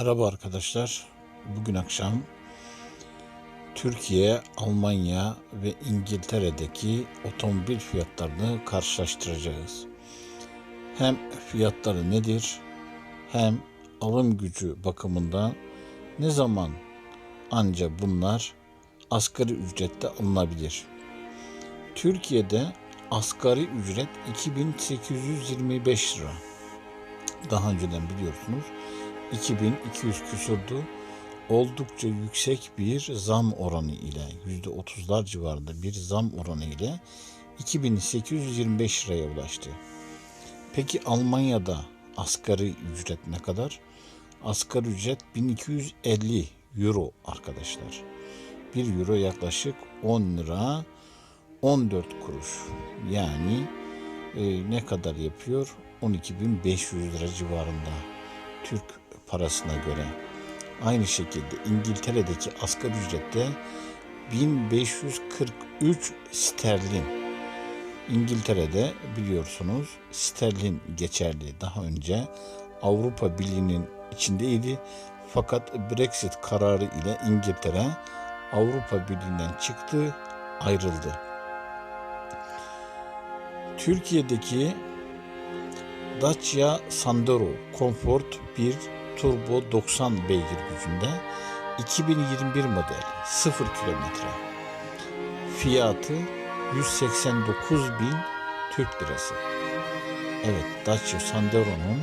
Merhaba arkadaşlar. Bugün akşam Türkiye, Almanya ve İngiltere'deki otomobil fiyatlarını karşılaştıracağız. Hem fiyatları nedir hem alım gücü bakımından ne zaman anca bunlar asgari ücrette alınabilir. Türkiye'de asgari ücret 2825 lira. Daha önceden biliyorsunuz 2200 küsurdu. Oldukça yüksek bir zam oranı ile %30'lar civarında bir zam oranı ile 2825 liraya ulaştı. Peki Almanya'da asgari ücret ne kadar? Asgari ücret 1250 euro arkadaşlar. 1 euro yaklaşık 10 lira 14 kuruş. Yani e, ne kadar yapıyor? 12.500 lira civarında. Türk parasına göre. Aynı şekilde İngiltere'deki asgari ücrette 1543 sterlin. İngiltere'de biliyorsunuz sterlin geçerli. Daha önce Avrupa Birliği'nin içindeydi. Fakat Brexit kararı ile İngiltere Avrupa Birliği'nden çıktı, ayrıldı. Türkiye'deki Dacia Sandero Comfort 1 Turbo 90 beygir gücünde 2021 model 0 kilometre. Fiyatı 189 bin Türk lirası. Evet Dacia Sandero'nun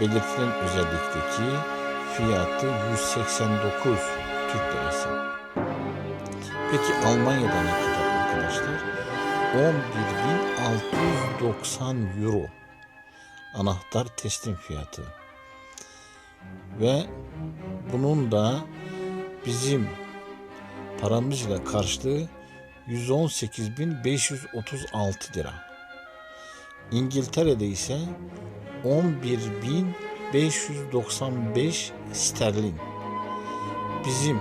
belirtilen özellikteki fiyatı 189 Türk lirası. Peki Almanya'da ne kadar arkadaşlar? 11.690 euro anahtar teslim fiyatı. Ve bunun da bizim paramızla karşılığı 118.536 lira. İngiltere'de ise 11.595 sterlin. Bizim e,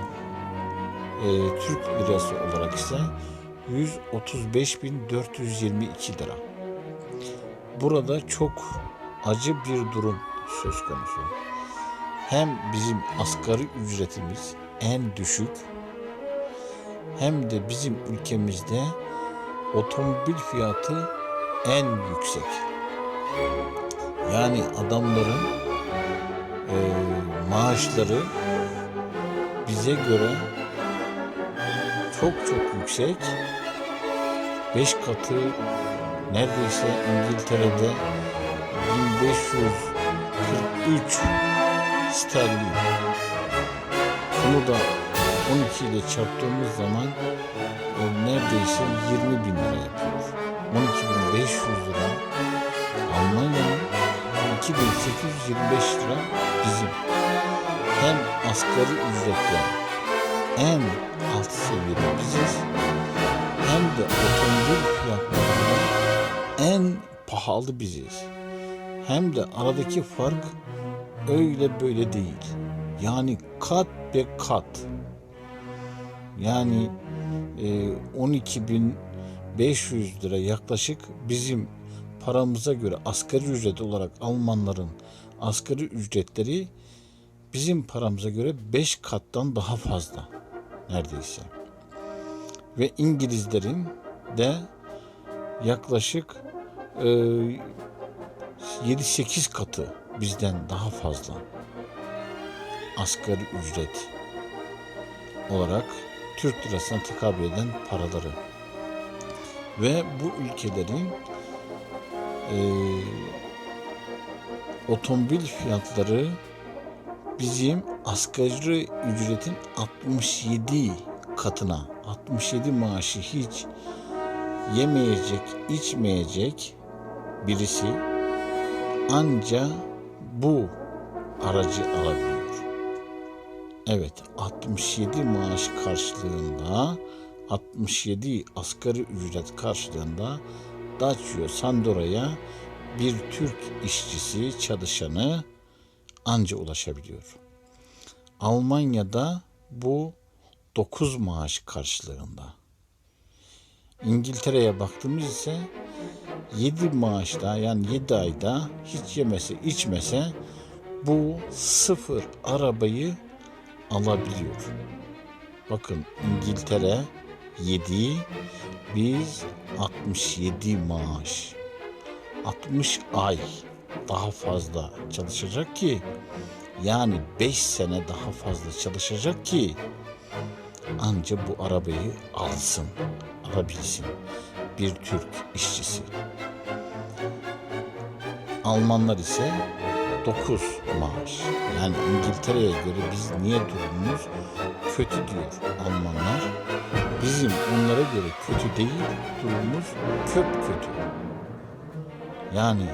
Türk lirası olarak ise 135.422 lira. Burada çok acı bir durum söz konusu. Hem bizim asgari ücretimiz en düşük hem de bizim ülkemizde otomobil fiyatı en yüksek. Yani adamların e, maaşları bize göre çok çok yüksek. Beş katı neredeyse İngiltere'de 1543 sterlin. Bunu da 12 ile çarptığımız zaman e, neredeyse 20 bin lira yapıyor. 12.500 lira Almanya'nın 2825 lira bizim. Hem asgari ücretle en alt seviyede biziz hem de otomobil fiyatlarında en pahalı biziz. Hem de aradaki fark öyle böyle değil. Yani kat be kat. Yani e, 12.500 lira yaklaşık bizim paramıza göre asgari ücret olarak Almanların asgari ücretleri bizim paramıza göre 5 kattan daha fazla neredeyse. Ve İngilizlerin de yaklaşık e, 7-8 katı bizden daha fazla asgari ücret olarak Türk lirasına tekabül eden paraları ve bu ülkelerin e, otomobil fiyatları bizim asgari ücretin 67 katına 67 maaşı hiç yemeyecek, içmeyecek birisi anca bu aracı alabiliyor. Evet 67 maaş karşılığında 67 asgari ücret karşılığında Dacia Sandora'ya bir Türk işçisi çalışanı anca ulaşabiliyor. Almanya'da bu 9 maaş karşılığında. İngiltere'ye baktığımız ise 7 maaşta yani 7 ayda hiç yemese içmese bu sıfır arabayı alabiliyor. Bakın İngiltere 7, biz 67 maaş. 60 ay daha fazla çalışacak ki yani 5 sene daha fazla çalışacak ki anca bu arabayı alsın, alabilsin bir Türk işçisi. Almanlar ise 9 maaş. Yani İngiltere'ye göre biz niye durumumuz kötü diyor Almanlar. Bizim onlara göre kötü değil, durumumuz köp kötü. Yani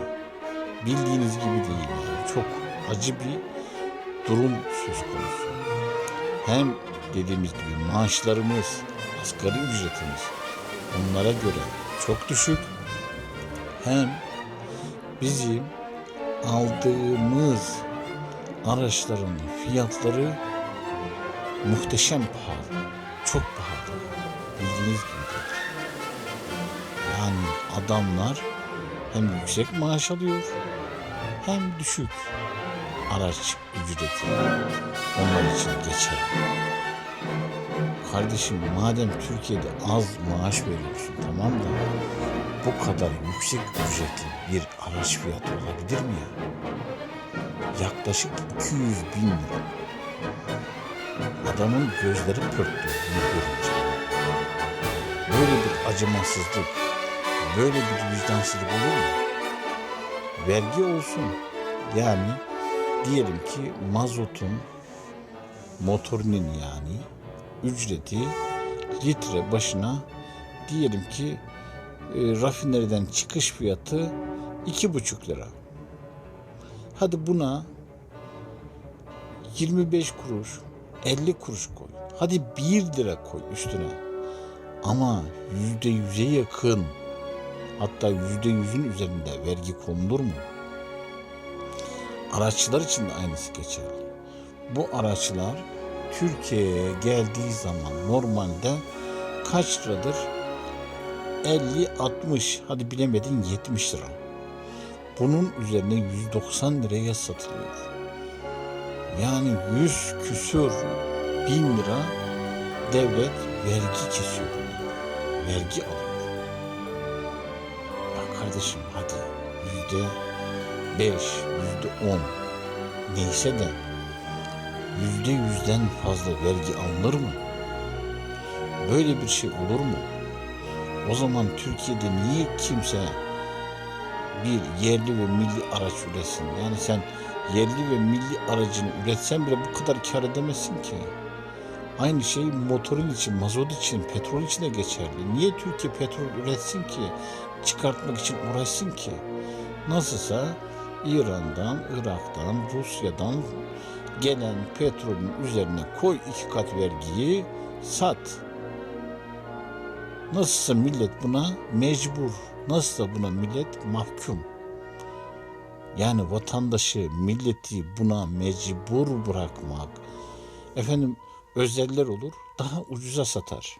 bildiğiniz gibi değil yani. Çok acı bir durum söz konusu. Hem dediğimiz gibi maaşlarımız, asgari ücretimiz onlara göre çok düşük. Hem bizim aldığımız araçların fiyatları muhteşem pahalı. Çok pahalı. Bildiğiniz gibi. Yani adamlar hem yüksek maaş alıyor hem düşük araç ücreti onlar için geçerli. Kardeşim madem Türkiye'de az maaş veriyorsun tamam da bu kadar yüksek ücretli bir araç fiyatı olabilir mi ya? Yaklaşık 200 bin lira. Adamın gözleri pörtlü bunu görünce. Böyle bir acımasızlık, böyle bir vicdansızlık olur mu? Vergi olsun. Yani diyelim ki mazotun motorinin yani ücreti litre başına diyelim ki e, rafineriden çıkış fiyatı iki buçuk lira. Hadi buna 25 kuruş, 50 kuruş koy. Hadi 1 lira koy üstüne. Ama yüzde yüze yakın hatta yüzde yüzün üzerinde vergi konulur mu? Araçlar için de aynısı geçerli. Bu araçlar Türkiye'ye geldiği zaman normalde kaç liradır? 50, 60, hadi bilemedin 70 lira. Bunun üzerine 190 liraya satılıyor. Yani 100 küsür bin lira devlet vergi kesiyor. Vergi alıyor. Ya kardeşim hadi yüzde beş, yüzde on neyse de yüzde yüzden fazla vergi alınır mı? Böyle bir şey olur mu? O zaman Türkiye'de niye kimse bir yerli ve milli araç üretsin? Yani sen yerli ve milli aracını üretsen bile bu kadar kar edemezsin ki. Aynı şey motorun için, mazot için, petrol için de geçerli. Niye Türkiye petrol üretsin ki? Çıkartmak için uğraşsın ki? Nasılsa İran'dan, Irak'tan, Rusya'dan gelen petrolün üzerine koy iki kat vergiyi sat. Nasılsa millet buna mecbur. Nasılsa buna millet mahkum. Yani vatandaşı, milleti buna mecbur bırakmak. Efendim özeller olur, daha ucuza satar.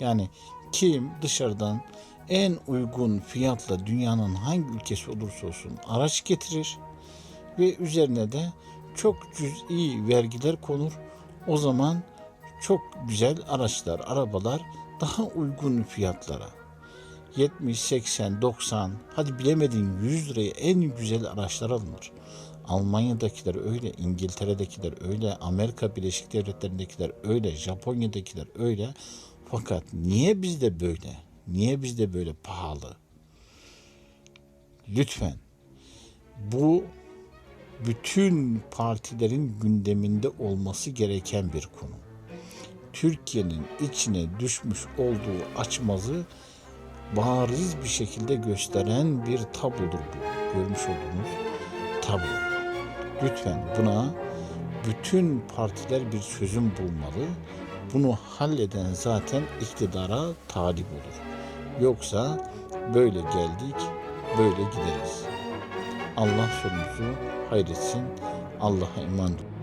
Yani kim dışarıdan en uygun fiyatla dünyanın hangi ülkesi olursa olsun araç getirir ve üzerine de çok cüz'i vergiler konur. O zaman çok güzel araçlar, arabalar daha uygun fiyatlara 70, 80, 90 hadi bilemedin 100 liraya en güzel araçlar alınır. Almanya'dakiler öyle, İngiltere'dekiler öyle, Amerika Birleşik Devletleri'ndekiler öyle, Japonya'dakiler öyle. Fakat niye bizde böyle? Niye bizde böyle pahalı? Lütfen bu bütün partilerin gündeminde olması gereken bir konu. Türkiye'nin içine düşmüş olduğu açmazı bariz bir şekilde gösteren bir tablodur bu. Görmüş olduğunuz tablo. Lütfen buna bütün partiler bir çözüm bulmalı. Bunu halleden zaten iktidara talip olur. Yoksa böyle geldik, böyle gideriz. Allah sonumuzu hayretsin. Allah'a olun.